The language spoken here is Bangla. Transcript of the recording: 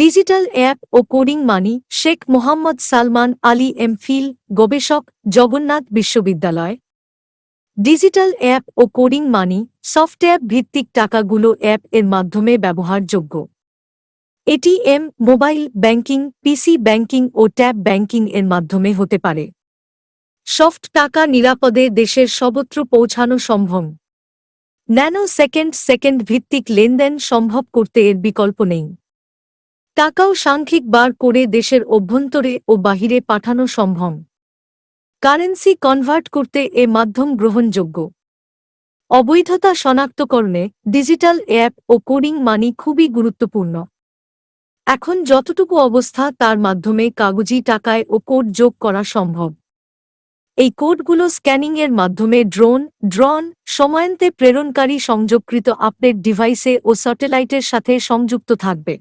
ডিজিটাল অ্যাপ ও coding money Sheikh Mohammad Salman Ali MPhil গবেষক, জগন্নাথ বিশ্ববিদ্যালয়। ডিজিটাল অ্যাপ ও কোডিং মানি সফটওয়্যার ভিত্তিক টাকাগুলো অ্যাপ এর মাধ্যমে ব্যবহারযোগ্য। ATM mobile banking, PC banking ও ট্যাব ব্যাংকিং এর মাধ্যমে হতে পারে। সফট টাকা নিরাপদে দেশের সর্বত্র পৌঁছানো সম্ভব। ন্যানো সেকেন্ড সেকেন্ড ভিত্তিক লেনদেন সম্ভব করতে এর বিকল্প নেই। টাকাও সাংখ্যিক বার করে দেশের অভ্যন্তরে ও বাহিরে পাঠানো সম্ভব। কারেন্সি কনভার্ট করতে এ মাধ্যম গ্রহণযোগ্য। অবৈধতা শনাক্তকরণে ডিজিটাল অ্যাপ ও কোডিং মানি খুবই গুরুত্বপূর্ণ। এখন যতটুকু অবস্থা তার মাধ্যমে কাগজি টাকায় ও কোড যোগ করা সম্ভব। এই কোডগুলো স্ক্যানিংয়ের মাধ্যমে ড্রোন, ড্রন, সময়ান্তে প্রেরণকারী সংযোগকৃত আপডেট ডিভাইসে ও স্যাটেলাইটের সাথে সংযুক্ত থাকবে।